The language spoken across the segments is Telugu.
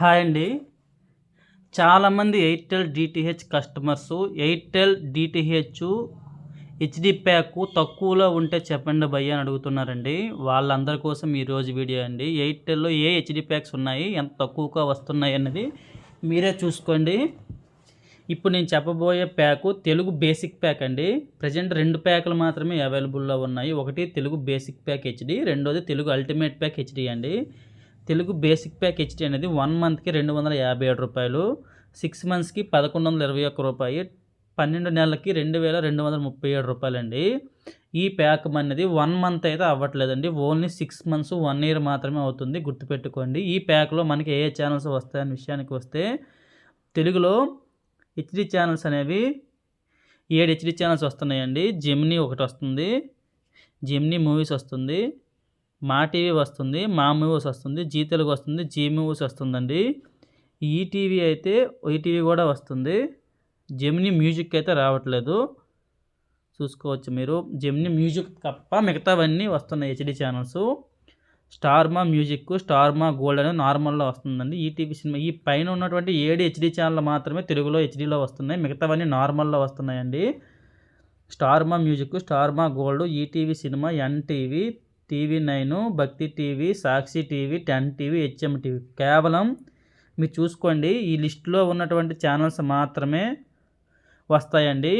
హాయ్ అండి. చాలామంది Airtel DTH customers Airtel DTH HD pack తక్కువలో ఉంటే చెప్పండి భయ్య అని అడుగుతున్నారండి. వాళ్ళందరి కోసం ఈరోజు వీడియో అండి. ఎయిర్టెల్లో ఏ హెచ్డి ప్యాక్స్ ఉన్నాయి ఎంత తక్కువగా వస్తున్నాయి అన్నది మీరే చూసుకోండి. ఇప్పుడు నేను చెప్పబోయే ప్యాకు తెలుగు బేసిక్ ప్యాక్ అండి. ప్రజెంట్ రెండు ప్యాకులు మాత్రమే అవైలబుల్లో ఉన్నాయి. ఒకటి తెలుగు బేసిక్ ప్యాక్ హెచ్డి రెండోది తెలుగు అల్టిమేట్ ప్యాక్ హెచ్డి అండి. తెలుగు బేసిక్ ప్యాక్ హెచ్డి అనేది వన్ మంత్కి రెండు వందల యాభై ఏడు రూపాయలు సిక్స్ మంత్స్కి పదకొండు వందల ఇరవై ఒక్క రూపాయి పన్నెండు నెలలకి రెండు వేల రెండు వందల ముప్పై ఏడు రూపాయలండి. ఈ ప్యాక్ అనేది వన్ మంత్ అయితే అవ్వట్లేదండి. Only six months one year మాత్రమే అవుతుంది. గుర్తుపెట్టుకోండి. ఈ ప్యాక్లో మనకి ఏ ఛానల్స్ వస్తాయనే విషయానికి వస్తే తెలుగులో హెచ్డి ఛానల్స్ అనేవి ఏడు హెచ్డి ఛానల్స్ వస్తున్నాయండి. జెమినీ ఒకటి వస్తుంది. జెమినీ మూవీస్ వస్తుంది. మా టీవీ వస్తుంది మా మూవీస్ వస్తుంది జీ తెలుగు వస్తుంది జీ మూవీస్ వస్తుందండి. ఈటీవీ అయితే ఈటీవీ కూడా వస్తుంది. జెమినీ మ్యూజిక్ అయితే రావట్లేదు. చూసుకోవచ్చు మీరు. జెమిని మ్యూజిక్ తప్ప మిగతావన్నీ వస్తున్నాయి HD channels. Star Maa music Star Maa gold అనేది నార్మల్లో వస్తుందండి. ఈటీవీ సినిమా ఈ పైన ఉన్నటువంటి ఏడు హెచ్డి ఛానల్ మాత్రమే తెలుగులో హెచ్డీలో వస్తున్నాయి. మిగతావన్నీ నార్మల్లో వస్తున్నాయండి. Star Maa music Star Maa gold ETV cinema NTV TV nine Bhakti TV Sakshi TV ten TV HM TV. కేవలం మీరు చూసుకోండి ఈ లిస్టులో ఉన్నటువంటి ఛానల్స్ మాత్రమే వస్తాయండి.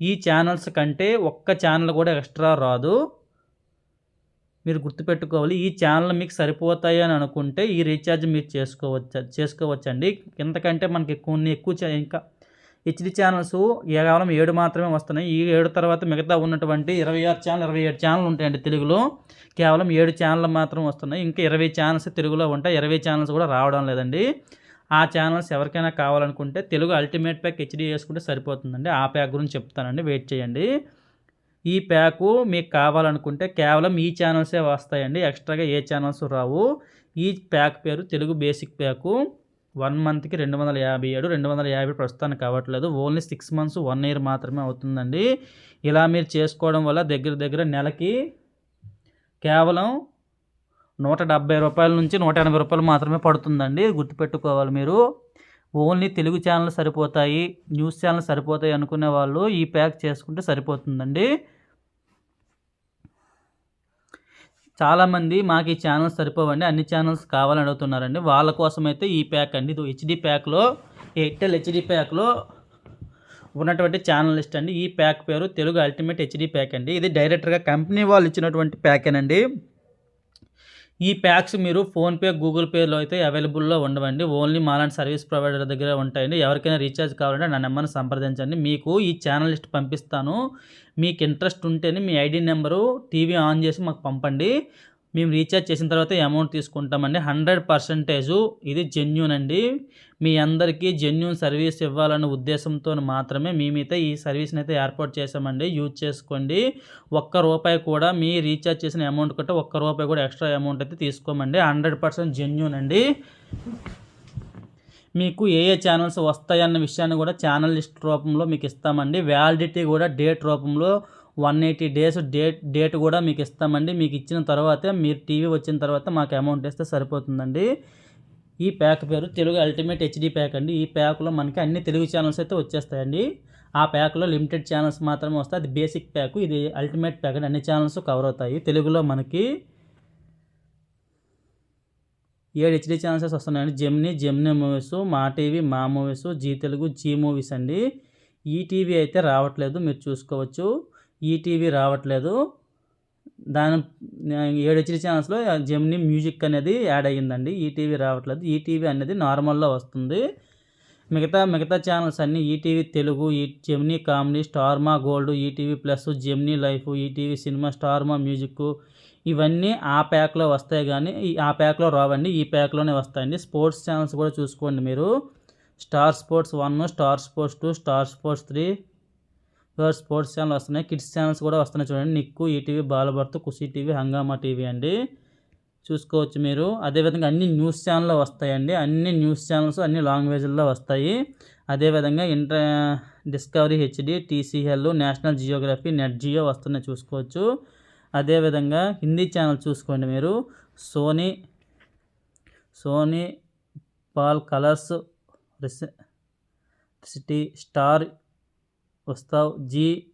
ఈ ఛానల్స్ కంటే ఒక్క ఛానల్ కూడా ఎక్స్ట్రా రాదు. మీరు గుర్తుపెట్టుకోవాలి ఈ ఛానల్ మీకు సరిపోతాయి అని అనుకుంటే ఈ రీఛార్జ్ మీరు చేసుకోవచ్చు చేసుకోవచ్చండి. ఇంతకంటే మనకి కొన్ని ఎక్కువ ఇంకా హెచ్డి ఛానల్స్ కేవలం ఏడు మాత్రమే వస్తున్నాయి. ఈ ఏడు తర్వాత మిగతా ఉన్నటువంటి ఇరవై ఆరు ఛానల్ ఇరవై ఏడు ఛానల్ ఉంటాయండి తెలుగులో. కేవలం ఏడు ఛానల్ మాత్రం వస్తున్నాయి. ఇంకా ఇరవై ఛానల్స్ తెలుగులో ఉంటాయి. ఇరవై ఛానల్స్ కూడా రావడం లేదండి. ఆ ఛానల్స్ ఎవరికైనా కావాలనుకుంటే తెలుగు అల్టిమేట్ ప్యాక్ హెచ్డి వేసుకుంటే సరిపోతుందండి. ఆ ప్యాక్ గురించి చెప్తానండి. వెయిట్ చేయండి. ఈ ప్యాకు మీకు కావాలనుకుంటే కేవలం ఈ ఛానల్సే వస్తాయండి. ఎక్స్ట్రాగా ఏ ఛానల్స్ రావు. ఈ ప్యాక్ పేరు తెలుగు బేసిక్ ప్యాకు వన్ మంత్కి రెండు వందల యాభై ఏడు రెండు వందల యాభై ప్రస్తుతానికి అవ్వట్లేదు only six months one year మాత్రమే అవుతుందండి. ఇలా మీరు చేసుకోవడం వల్ల దగ్గర దగ్గర నెలకి కేవలం నూట డెబ్బై రూపాయల నుంచి నూట ఎనభై రూపాయలు మాత్రమే పడుతుందండి. గుర్తుపెట్టుకోవాలి మీరు. ఓన్లీ తెలుగు ఛానల్ సరిపోతాయి న్యూస్ ఛానల్ సరిపోతాయి అనుకునే వాళ్ళు ఈ ప్యాక్ చేసుకుంటే సరిపోతుందండి. చాలామంది మాకు ఈ ఛానల్స్ సరిపోవండి అన్ని ఛానల్స్ కావాలని అడుగుతున్నారండి. వాళ్ళ కోసం అయితే ఈ ప్యాక్ అండి. ఇది హెచ్డి ప్యాక్లో ఎయిర్టెల్ హెచ్డి ప్యాక్లో ఉన్నటువంటి ఛానల్ లిస్ట్ అండి. ఈ ప్యాక్ పేరు తెలుగు అల్టిమేట్ హెచ్డి ప్యాక్ అండి. ఇది డైరెక్ట్గా కంపెనీ వాళ్ళు ఇచ్చినటువంటి ప్యాకేనండి ఈ ప్యాక్స్ మీరు ఫోన్పే గూగుల్ పేలో అయితే అవైలబుల్లో ఉండవండి. ఓన్లీ మాలాంటి సర్వీస్ ప్రొవైడర్ దగ్గర ఉంటాయండి. ఎవరికైనా రీఛార్జ్ కావాలంటే నా నెంబర్ని సంప్రదించండి. మీకు ఈ ఛానల్ లిస్ట్ పంపిస్తాను. మీకు ఇంట్రెస్ట్ ఉంటేనే మీ ఐడి నెంబరు టీవీ ఆన్ చేసి మాకు పంపండి. మేము రీఛార్జ్ చేసిన తర్వాత అమౌంట్ తీసుకుంటామండి. హండ్రెడ్ పర్సెంటేజు ఇది జెన్యున్ అండి. మీ అందరికీ జెన్యున్ సర్వీస్ ఇవ్వాలన్న ఉద్దేశంతో మాత్రమే మేమైతే ఈ సర్వీస్ని అయితే ఏర్పాటు చేసామండి యూజ్ చేసుకోండి. ఒక్క రూపాయి కూడా మీ రీఛార్జ్ చేసిన అమౌంట్ కంటే ఒక్క రూపాయి కూడా ఎక్స్ట్రా అమౌంట్ అయితే తీసుకోమండి. హండ్రెడ్ పర్సెంట్ జెన్యున్ అండి. మీకు ఏ ఏ ఛానల్స్ వస్తాయన్న విషయాన్ని కూడా ఛానల్ లిస్ట్ రూపంలో మీకు ఇస్తామండి. వ్యాలిడిటీ కూడా డేట్ రూపంలో one eighty days date date కూడా మీకు ఇస్తామండి. మీకు ఇచ్చిన తర్వాతే మీరు టీవీ వచ్చిన తర్వాత మాకు అమౌంట్ ఇస్తే సరిపోతుందండి. ఈ ప్యాక్ పేరు తెలుగు అల్టిమేట్ హెచ్డి ప్యాక్ అండి. ఈ ప్యాక్లో మనకి అన్ని తెలుగు ఛానల్స్ అయితే వచ్చేస్తాయండి. ఆ ప్యాక్లో లిమిటెడ్ ఛానల్స్ మాత్రమే వస్తాయి. అది బేసిక్ ప్యాక్ ఇది అల్టిమేట్ ప్యాక్ అండి. అన్ని ఛానల్స్ కవర్ అవుతాయి. తెలుగులో మనకి ఏడు హెచ్డి ఛానల్స్ వస్తున్నాయండి. Gemini Gemini movies Maa TV Maa movies Zee Telugu Zee movies అండి. ఈటీవీ అయితే రావట్లేదు. మీరు చూసుకోవచ్చు. ఈటీవీ రావట్లేదు. దాని ఏడు హెచ్డి ఛానల్స్లో జెమ్నీ మ్యూజిక్ అనేది యాడ్ అయ్యిందండి. ఈటీవీ రావట్లేదు. ఈటీవీ అనేది నార్మల్లో వస్తుంది. మిగతా మిగతా ఛానల్స్ అన్నీ ఈటీవీ తెలుగు ఈ Gemini comedy Star Maa gold ETV plus Gemini life ETV cinema Star Maa music ఇవన్నీ ఆ ప్యాక్లో వస్తాయి కానీ ఆ ప్యాక్లో రావండి. ఈ ప్యాక్లోనే వస్తాయండి. స్పోర్ట్స్ ఛానల్స్ కూడా చూసుకోండి మీరు. Star Sports one Star Sports two Star Sports three sports channel వస్తున్నాయి. కిడ్స్ ఛానల్స్ కూడా వస్తున్నాయి చూడండి. Nick ETV Bal Bharat Khushi TV Hungama TV అండి. చూసుకోవచ్చు మీరు. అదేవిధంగా అన్ని న్యూస్ ఛానల్లో వస్తాయండి. అన్ని న్యూస్ ఛానల్స్ అన్ని లాంగ్వేజ్ల్లో వస్తాయి. అదేవిధంగా ఇంటర్ Discovery HD TCL national Geography Nat Geo వస్తున్నాయి చూసుకోవచ్చు. అదేవిధంగా హిందీ ఛానల్ చూసుకోండి మీరు. సోనీ సోనీ పాల్ కలర్స్ రిస- city Star Utsav Zee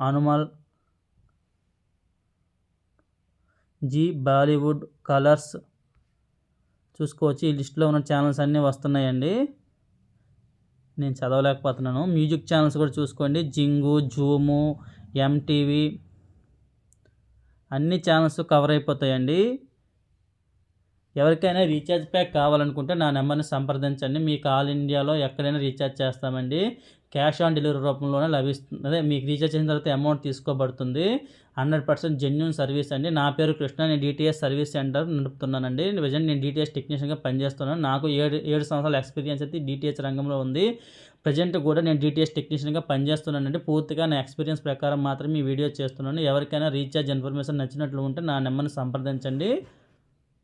Anmol Zee Bollywood Colors చూసుకోవచ్చు. ఈ లిస్ట్లో ఉన్న ఛానల్స్ అన్నీ వస్తున్నాయండి. నేను చదవలేకపోతున్నాను. మ్యూజిక్ ఛానల్స్ కూడా చూసుకోండి. జింగు జూము ఎంటీవీ అన్ని ఛానల్స్ కవర్ అయిపోతాయండి. ఎవరికైనా రీఛార్జ్ ప్యాక్ కావాలనుకుంటే నా నెంబర్ని సంప్రదించండి. మీకు ఆల్ ఇండియాలో ఎక్కడైనా రీఛార్జ్ చేస్తామండి. క్యాష్ ఆన్ డెలివరీ రూపంలోనే లభిస్తుంది. అదే మీకు రీఛార్జ్ చేసిన తర్వాత అమౌంట్ తీసుకోబడుతుంది. హండ్రెడ్ పర్సెంట్ జెన్యున్ సర్వీస్ అండి. నా పేరు కృష్ణ. నేను డిటిఎస్ సర్వీస్ సెంటర్ నడుపుతున్నానండి. ప్రజెంట్ నేను డిటిఎస్ టెక్నీషియన్గా పనిచేస్తున్నాను. నాకు ఏడు ఏడు సంవత్సరాల ఎక్స్పీరియన్స్ అయితే డిటిఎస్ రంగంలో ఉంది. ప్రజెంట్ కూడా నేను డిటిఎస్ టెక్నీషియన్గా పనిచేస్తున్నానండి. పూర్తిగా నా ఎక్స్పీరియన్స్ ప్రకారం మాత్రమే ఈ వీడియో చేస్తున్నాను. ఎవరికైనా రీఛార్జ్ ఇన్ఫర్మేషన్ నచ్చినట్లు ఉంటే నా నెంబర్ని సంప్రదించండి.